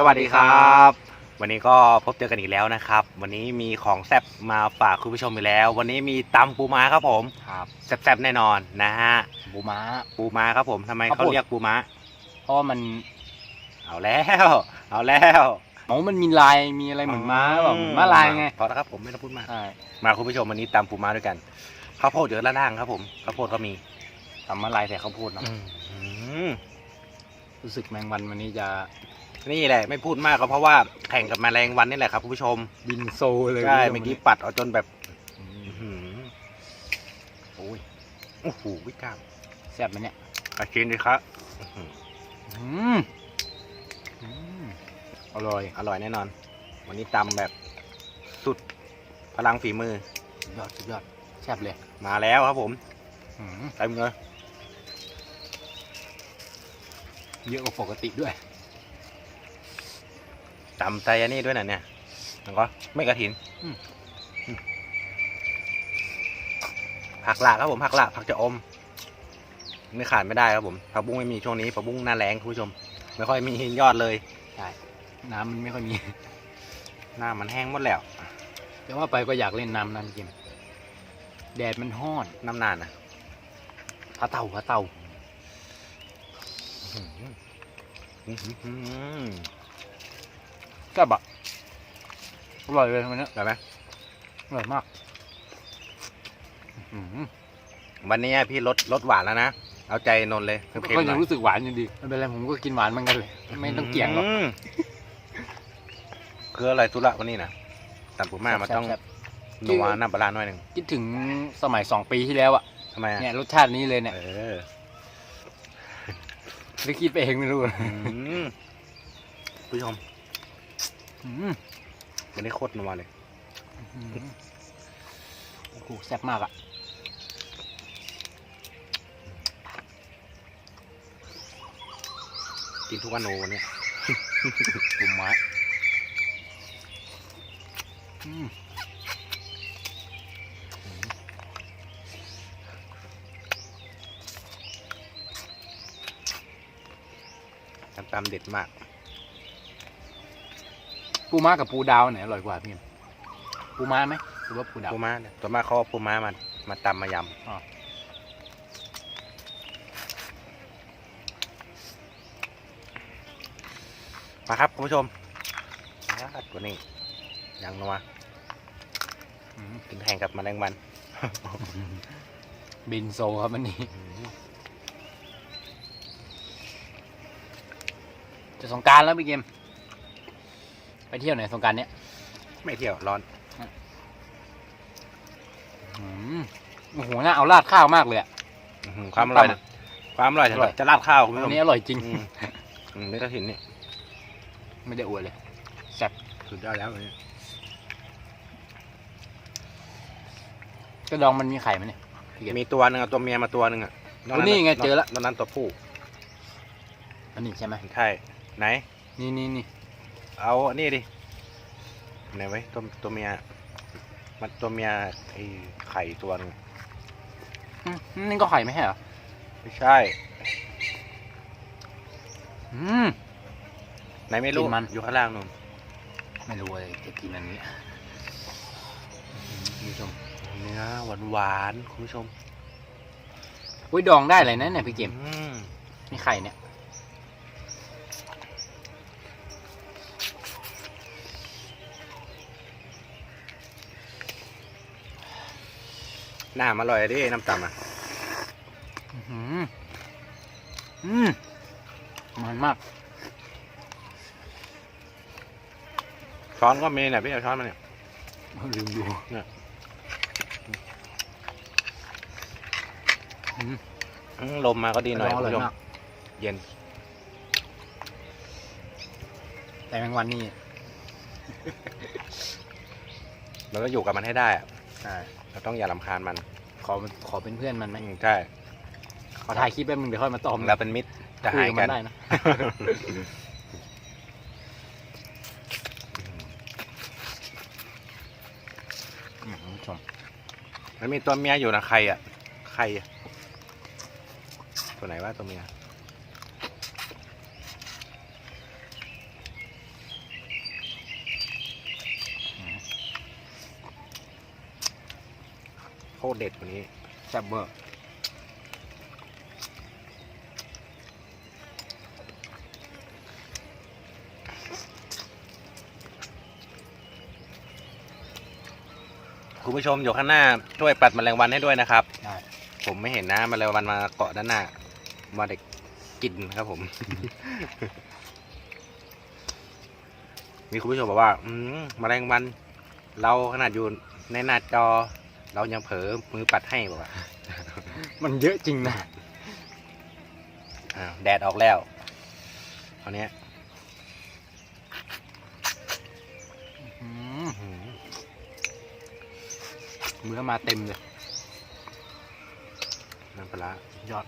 สวัสดีครับ วันนี้ก็พบเจอกันอีกแล้วนะครับ วันนี้มีของแซ่บมาฝากคุณผู้ชมอีกแล้ว วันนี้มีตำปูม้าครับผมครับแซ่บๆแน่นอนนะฮะบูม้า ปูม้าครับผมทำไมครับเขาผมเรียกปูม้า เพราะว่ามัน เอาแล้ว เอาแล้วอ๋อมันมีลายมีอะไรเหมือนม้าแบบเหมือนม้าลายไงพอแล้วครับผมไม่ต้องพูดมากใช่มาคุณผู้ชมวันนี้ตำปูม้าด้วยกันข้าวโพดเยอะละล่างครับผมข้าวโพดก็มีทำม้าลายแต่เขาวโพูดเนาะอืมรู้สึกแมงวันวันนี้จะ นี่แหละไม่พูดมากก็เพราะว่าแข่งกับแมลงวันนี่แหละครับคุณผู้ชมบินโซเลยใช่คุณเมื่อผู้ชกี้ปัดเอาจนแบบอืมอื้อหือโอ้ยโอ้โหวิกล้ามแซ่บไหมเนี่ยอาชินดิครับอื้อหืออืมอืมอร่อย อร่อยแน่นอน วันนี้ตำแบบสุดพลังฝีมือสุดยอดสุดยอดแซ่บเลย มาแล้วครับผมอืมเต็มเลยเยอะกว่าปกติด้วย ตำใจอันนี้ด้วยนะเนี่ยแล้วก็ไม่กระถินอืมอืมผักหลากครับผมผักหลากผักจะอม ไม่ขาดไม่ได้ครับผมผักบุ้งไม่มีช่วงนี้ผักบุ้งหน้าแรงคุณผู้ชม ไม่ค่อยมียอดเลยใช่น้ำมันไม่ค่อยมีหน้ามันแห้งหมดแล้วแต่ว่าไปก็อยากเล่นน้ำน้ำกินแดดมันห้อนน้ำนานนะพระเต่าพระเต่า อื้อหืออื้อหือแซ่บอะอร่อยเลยวันนี้ได้ไหมอร่อยมากอืมวันนี้พี่ลดลดหวานแล้วนะ เอาใจนนท์เลยเค็มก็ๆหยัน่งอยรู้สึกหวานอยู่ดีไม่เป็นไรผมก็กินหวานเหมือนกันเลย ไม่ต้องเกี่ยงหรอกมคืออะไรทุระวันนี้นะตันปูม่ามันต้องแซ่บนัวน้ำปลาร้าหน่อยหนึ่งๆคิดถึงสมัยสองปีที่แล้วอะทำไมอะเนี่ยรสชาตินี้เลยเนี่ยเออหรือคิดไปเองไม่รู้ อืมผู้ชมอื มวันนี้โคตรนัวเลยโอ้โหแซ่บมากอะกินทุกอนูวันนี้กลุ่มไม้อืมน้ำตำเด็ดมาก ปูม้ากับปูดาวไหนอร่อยกว่าพี่ปูม้าไหมหรือว่าปูดาว ปูม้าเนี่ยตัวมากเขาเอาปูม้ามามาตำมายอ๋อำมาครับคุณผู้ชมอ่าตัวนี้ยังนัวอืมกินแข่งกับแมลงวันบินโซครับวันนี้ จะสงกรารแล้วพี่เกม ไปเที่ยวไหนสงกรารเนี้ยไม่เที่ยวร้อนอืมโอ้โหน่าเอาราดข้าวมากเลยอะ อื้อหือความอร่อยนะความอร่อยอร่อย จะราดข้าวคุณผู้ชอัมนนี้อร่อยจริง อืมอืมไม่ต้องถินนี่ไม่ได้อวยเลยแซ่บสุดยอดแล้ววันนี้กระดองมันมีไข่ไหมเนี่ยพี่เกมมีตัวหนึ่งอะตัวเมียมาตัวหนึ่งอะโอ้นี่ไงเจอละ นอกนั้นตัวผู้อันนี้ใช่ไหมใช่ไหน นี่นี่นี่ เอานี่ดิไหนไว้ตัวตัวเมีย มันตัวเมียไอ้ไข่ตัวหนึงอืมนี่ก็ไข่ไม่ใช่เหรอ ไม่ใช่ อืมไหนไม่รู้กินมัน อยู่ข้างล่างนู่นไม่รู้เลยจะกินอันนี้คุณผู้ชมเนื้อหวานหวานๆคุณผู้ชมอุ้ยดองได้เลยนะเนี่ยพี่เกมอืม นี่ไข่เนี่ย น้ำอร่อยดิน้ำตำอะอื้อหืออืมมันมาก ช้อนก็มีเนี่ยพี่เอาช้อนมาเนี่ยลืมดูเนี่ยอืมอืมลมมาก็ดีหน่อยอคุณร่อยผู้ชมมากเย็น แต่แมงวันนี่เราก็อยู่กับมันให้ได้อะใช่เราต้องอย่าลำคาญมันขอขอเป็นเพื่อนมันไหมอืมใช่ขอถ่ายคลิปแป๊บนึงเดี๋ยวค่อยมาตอมเราเป็นมิตรจะคุหายกับกัมันน ได้นะ อืมคุณผู้ชมมันมีตัวเมียอยู่นะใครอะ ใครอะตัวไหนว่าตัวเมีย ตรเด็ดวันนี้แซ่บเบอร์คุณผู้ชมอยู่ข้างหน้าช่วยปัดแมลงวันให้ด้วยนะครับ ได้ผมไม่เห็นนะแมลงวันมาเกาะด้านหน้า มาเด็กกินครับผม มีคุณผู้ชมบอกว่า อืมแมลงวัน เราขนาดอยู่ในหน้าจอ เรายังเผลอมือปัดให้บอกว่ามันเยอะจริงนะอ้าวแดดออกแล้วคราวเนี้ยอืมอื้อหือเมื่อมาเต็มเลยน้ำปลาร้ายอด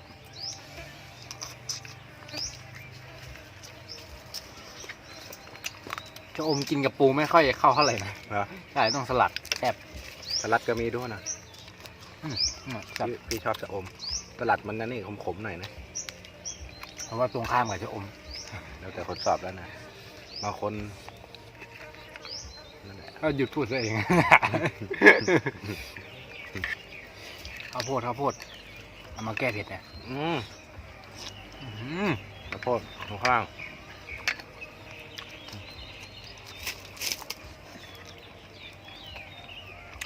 จะอมกินกับปูไม่ค่อยเข้าเท่าไหร่นะเหรอใช่ต้องสลัดแซ่บ สลัดก็มีด้วยนะอืมแซ่บพี่พี่ชอบจะอมสลัดมันนั่นนี่ขมๆหน่อยนะ เพราะว่าตรงข้ามกับจะอม แล้วแต่คนสอบแล้วนะบางคนนั่นแหละก็หยุดพูดซะเองข้าวโพดข้าวโพดเอามาแก้เผ็ดเนี่ยอืมอื้อหือข้าวโพดข้างข้าง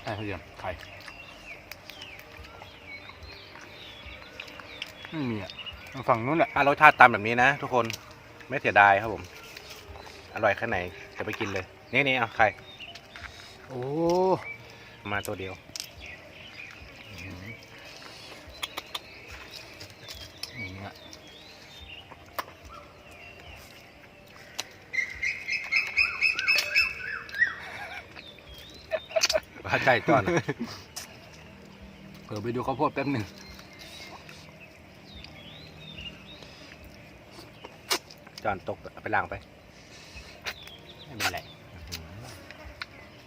ใช่ทุเรียนไข่ไม่มีอะฝั่งนู้นแหละถ้ารสชาติตามแบบนี้นะทุกคนไม่เสียดายครับผม อร่อยแค่ไหนจะไปกินเลย นี่นี่เอาใครโอ้ มาตัวเดียว ว่าใช่จอนเผื่อไปดูข้าวโพดแป๊บหนึ่งจอนตกเอาไปล้างไปไม่เป็นไร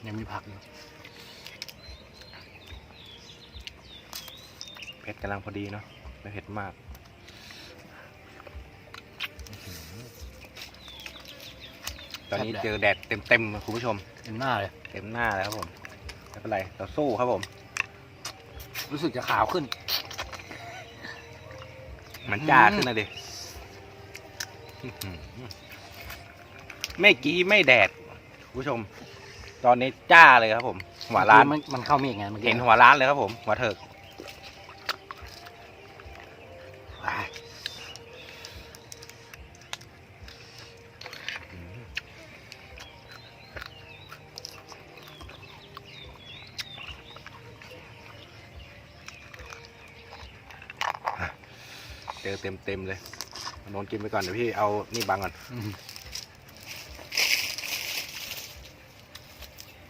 ยังมีผักอยู่เผ็ดกำลังพอดีเนาะไม่เผ็ดมากตอนนี้เจอแดดเต็มๆคุณผู้ชมเป็นหน้าเลย เต็มหน้าแล้วครับผม ไม่เป็นไรเราสู้ครับผม รู้สึกจะขาวขึ้น มันจ้าขึ้นนะดิอื้อหือไม่กี้ไม่แดดคุณผู้ชม ตอนนี้จ้าเลยครับผม หัวร้านมันมันเข้ามีอีกไงเมื่อกี้เห็นหัวร้านเลยครับผม หัวเถิกว้ายอืมเจ อเต็มเต็มๆเลยเอาโนนกินไปก่อนเดี๋ยวพี่เอานี่บังก่อนอืม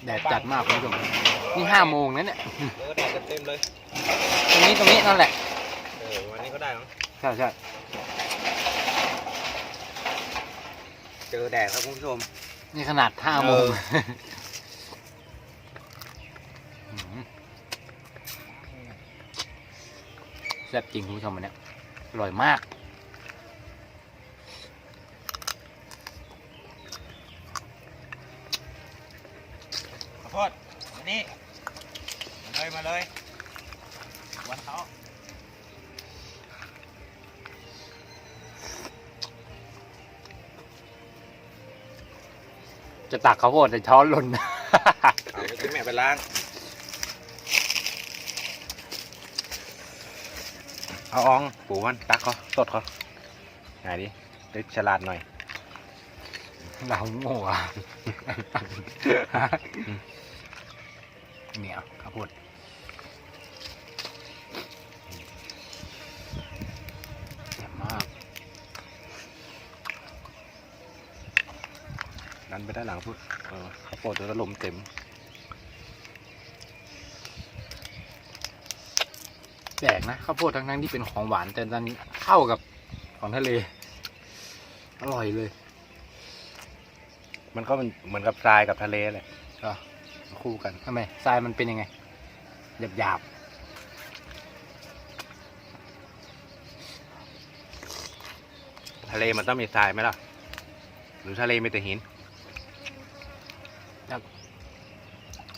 แดดจัดมากคุณผู้ชมนี่ห้าโมงนะเนี่ยเออแดดเต็มเลย ตรงนี้ตรงนี้นั่นแหละ เออวันนี้ก็ได้มั้งใช่ใช่เจอแดดครับคุณผู้ชม นี่ขนาดห้าโมงเออมแซ่บจริงคุณผู้ชมอันเนี้ย อร่อยมากขอโทษมานี่มาเลยมาเลยวันเขาจะตักข้าวโพดแต่ช้อนหล่น เอาไปซื้อแม่ไปล้าง เอาอองปูมันตักเขาสดเขาไหนดิเด็กฉลาดหน่อยเราโง่อะเนี่ยข้าวโพดแซ่บมากดันไปด้านหลังพูดเออข้าวโพดจะลมเต็ม แปลกนะข้าวโพดทั้งนั้นที่เป็นของหวานแต่ดันเข้ากับของทะเล อร่อยเลยมันก็เป็นเหมือนกับทรายกับทะเลแหละอะคู่กันทำไมทรายมันเป็นยังไงหยาบหยาบทะเลมันต้องมีทรายไหมล่ะ หรือทะเลมีแต่หินๆ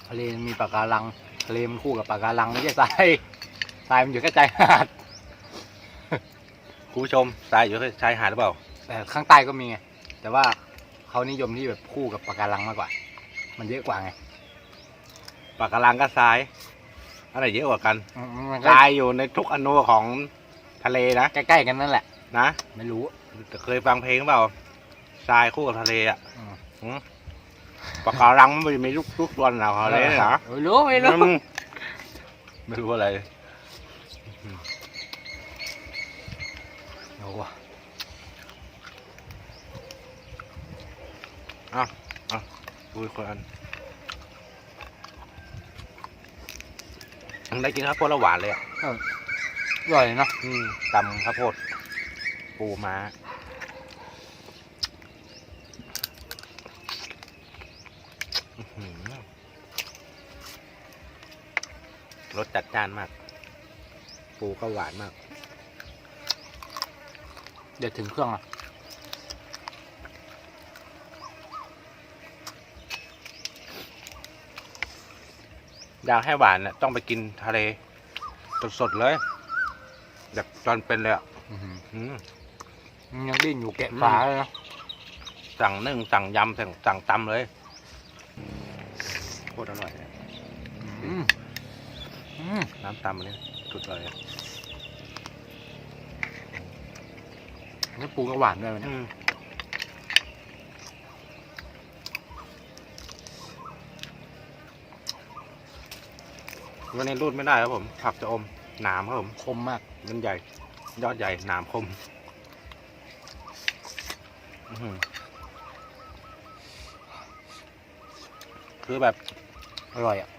ทะเลมีปะการัง ทะเลมันคู่กับปะการังไม่ใช่ทราย ทรายมันอยู่แค่ใจหาดคุณผู้ชมทรายอยู่ชายหาดหรือเปล่า แต่ข้างใต้ก็มีไงแต่ว่าเขานิยมที่แบบคู่กับปะการังมากกว่า มันเยอะกว่าไงปากกาลังกับทรายอะไรเยอะกว่ากันอืมมันทก็รายอยู่ในทุกอนูของทะเลนะใกล้ๆกันนั่นแหละ นะไม่รู้เคยฟังเพลงเปล่าทรายคู่กับทะเลอะอืมหืมปากกาลังมันไม่มีลูกลูกตัวหนาของทะเลเลยนะไม่รู้ไม่รู้ อืมไม่รู้อะไร โอ้โหดูอีกคนอันยังได้กินข้าวโพดแล้วหวานเลยอะอร่อยเนาะอืมตำข้าวโพด ปูม้าอื้อหือรสจัดจ้านมาก ปูก็หวานมาก เดี๋ยวถึงเครื่องอะอยากให้หวานน่ะต้องไปกินทะเล สดๆเลยแบบตอนเป็นเลยอะอื้อหืออืมมันยังดิ้นอยู่แกะอืมฝาเลยนะ สั่งนึ่งสั่งยำสั่งสั่งตำเลยโคตรอร่อยเลยอืมอืมน้ำตำอันนี้สุดเลยอะ นี่ปูก็หวานด้วยมันเนี่ยอืมวันนี้รูดไม่ได้ครับผมผักจะอมหนามครับผมคมมากมันใหญ่ ยอดใหญ่หนามคมอื้อหือคือแบบ อร่อยอะ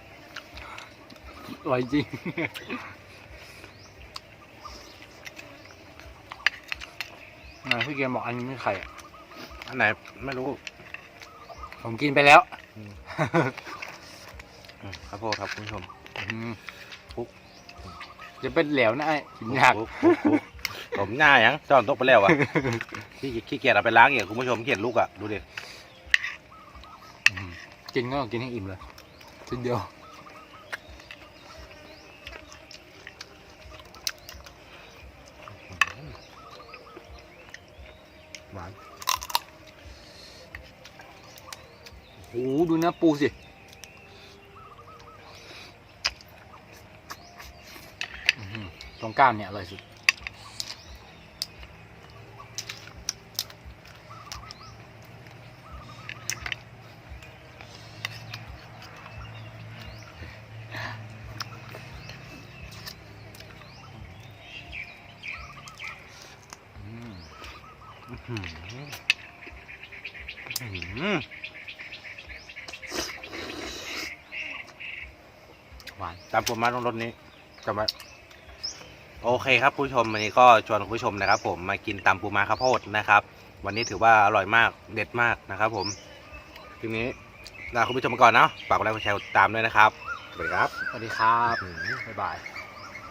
อร่อยจริง อ่าพี่เกมบอกอันนี้ไม่ไข่อะอันไหนไม่รู้ ผมกินไปแล้วอืมครับโพดครับคุณผู้ชมอืมปุ๊บจะเป็นเหลวนะไอ้กินยากปุ๊บปุ๊บปุ๊บผมหน้ายังจอนตกไปแล้วอะขี้ขี้เกียจเอาไปล้างอย่างคุณผู้ชมขี้เกียจลูกอะดูดิอืมกินก็กินให้อิ่มเลยทีเดียวหวาน โอ้โห ดูเนื้อปูสิตรงก้ามเนี่ยอร่อยสุด อืมอื้อ หืออื้อหือหวานตามผมมาตรงรถนี้จำไว้โอเคครับคุณผู้ชมวันนี้ก็ชวนคุณผู้ชมนะครับ ผมมากินตำปูม้าข้าวโพดนะครับ วันนี้ถือว่าอร่อยมากเด็ดมากนะครับผมทีนี้ลาคุณผู้ชมไปก่อนเนาะฝากกดไลค์กดแชร์กดติดตามด้วยนะครับสวัสดีครับสวัสดีครับอื้อหือบ๊ายบาย